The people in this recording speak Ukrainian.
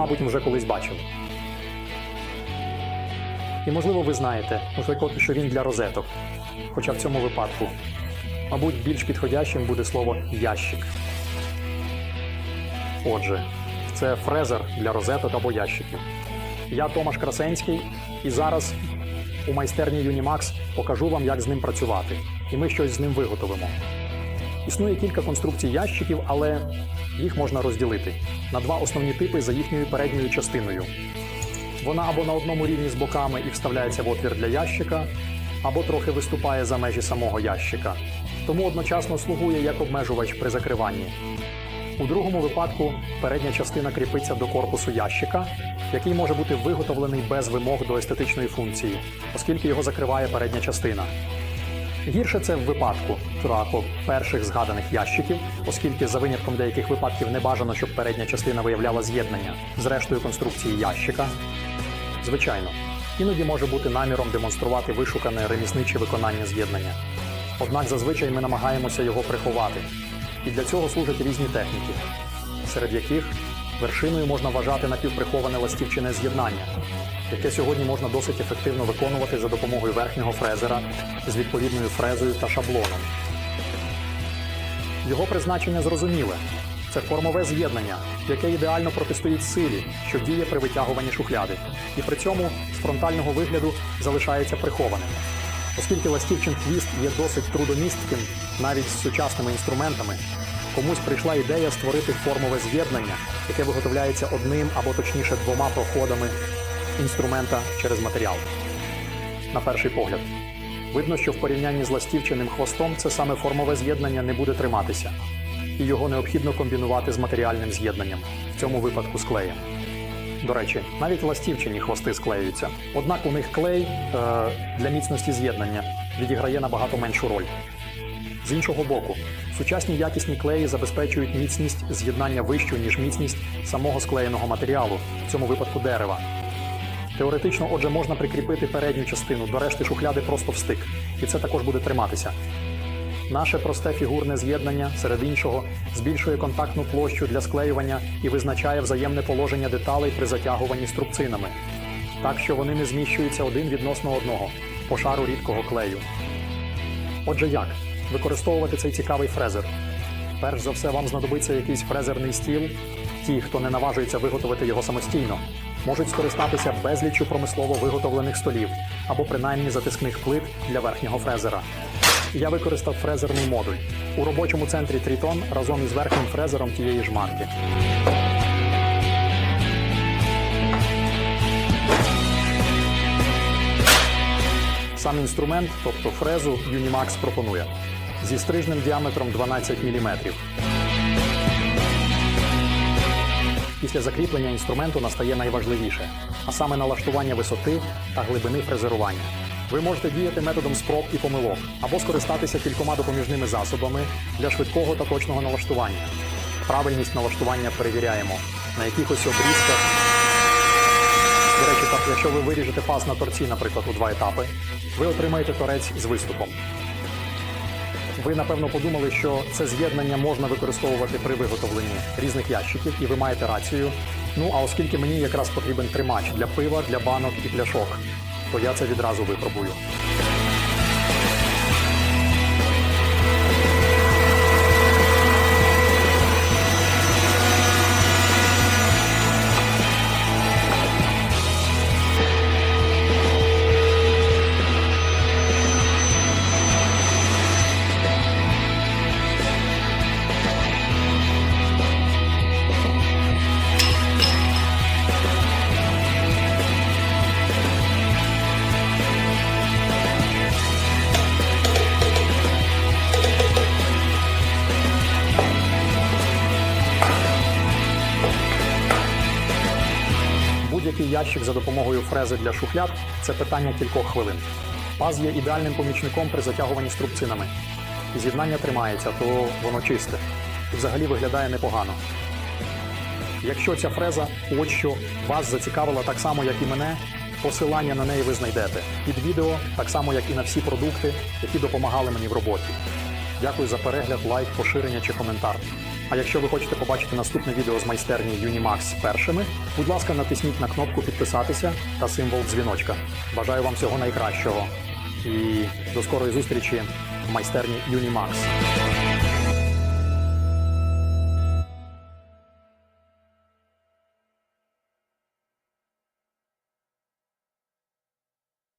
Мабуть, вже колись бачили. І можливо, ви знаєте, наприклад, що він для розеток. Хоча в цьому випадку, мабуть, більш підходящим буде слово ящик. Отже, це фрезер для розеток або ящиків. Я Томаш Красенський, і зараз у майстерні Unimax покажу вам, як з ним працювати, і ми щось з ним виготовимо. Існує кілька конструкцій ящиків, але їх можна розділити на два основні типи за їхньою передньою частиною. Вона або на одному рівні з боками і вставляється в отвір для ящика, або трохи виступає за межі самого ящика, тому одночасно слугує як обмежувач при закриванні. У другому випадку передня частина кріпиться до корпусу ящика, який може бути виготовлений без вимог до естетичної функції, оскільки його закриває передня частина. Гірше це в випадку трако перших згаданих ящиків, оскільки за винятком деяких випадків не бажано, щоб передня частина виявляла з'єднання з рештою конструкції ящика. Звичайно, іноді може бути наміром демонструвати вишукане ремісниче виконання з'єднання. Однак зазвичай ми намагаємося його приховати, і для цього служать різні техніки, серед яких вершиною можна вважати напівприховане ластівчине з'єднання, яке сьогодні можна досить ефективно виконувати за допомогою верхнього фрезера з відповідною фрезою та шаблоном. Його призначення зрозуміле. Це формове з'єднання, яке ідеально протистоїть силі, що діє при витягуванні шухляди, і при цьому з фронтального вигляду залишається прихованим. Оскільки ластівчин хвіст є досить трудомістким навіть з сучасними інструментами, комусь прийшла ідея створити формове з'єднання, яке виготовляється одним або точніше двома проходами інструмента через матеріал. На перший погляд. Видно, що в порівнянні з ластівчиним хвостом це саме формове з'єднання не буде триматися, і його необхідно комбінувати з матеріальним з'єднанням, в цьому випадку з клеєм. До речі, навіть ластівчині хвости склеюються. Однак у них клей е, для міцності з'єднання відіграє набагато меншу роль. З іншого боку, сучасні якісні клеї забезпечують міцність з'єднання вищу, ніж міцність самого склеєного матеріалу, в цьому випадку дерева. Теоретично, отже, можна прикріпити передню частину до решти шухляди просто в стик, і це також буде триматися. Наше просте фігурне з'єднання, серед іншого, збільшує контактну площу для склеювання і визначає взаємне положення деталей при затягуванні струбцинами, так що вони не зміщуються один відносно одного по шару рідкого клею. Отже, як використовувати цей цікавий фрезер? Перш за все, вам знадобиться якийсь фрезерний стіл. Ті, хто не наважується виготовити його самостійно, можуть скористатися безліччю промислово виготовлених столів або принаймні затискних плит для верхнього фрезера. Я використав фрезерний модуль у робочому центрі Трітон разом із верхнім фрезером тієї ж марки. Сам інструмент, тобто фрезу, Unimax пропонує зі стрижним діаметром 12 мм. Після закріплення інструменту настає найважливіше, а саме налаштування висоти та глибини фрезерування. Ви можете діяти методом спроб і помилок або скористатися кількома допоміжними засобами для швидкого та точного налаштування. Правильність налаштування перевіряємо на якихось обрізках. До речі, так, якщо ви виріжете паз на торці, наприклад, у два етапи, ви отримаєте торець з виступом. Ви напевно подумали, що це з'єднання можна використовувати при виготовленні різних ящиків, і ви маєте рацію. Ну а оскільки мені якраз потрібен тримач для пива, для банок і пляшок, то я це відразу випробую. Будь-який ящик за допомогою фрези для шухляд це питання кількох хвилин. Паз є ідеальним помічником при затягуванні струбцинами. З'єднання тримається, то воно чисте. І взагалі виглядає непогано. Якщо ця фреза, от що вас зацікавила так само, як і мене, посилання на неї ви знайдете під відео, так само як і на всі продукти, які допомагали мені в роботі. Дякую за перегляд, лайк, поширення чи коментар. А якщо ви хочете побачити наступне відео з майстерні Unimax першими, будь ласка, натисніть на кнопку підписатися та символ дзвіночка. Бажаю вам всього найкращого і до скорої зустрічі в майстерні Unimax.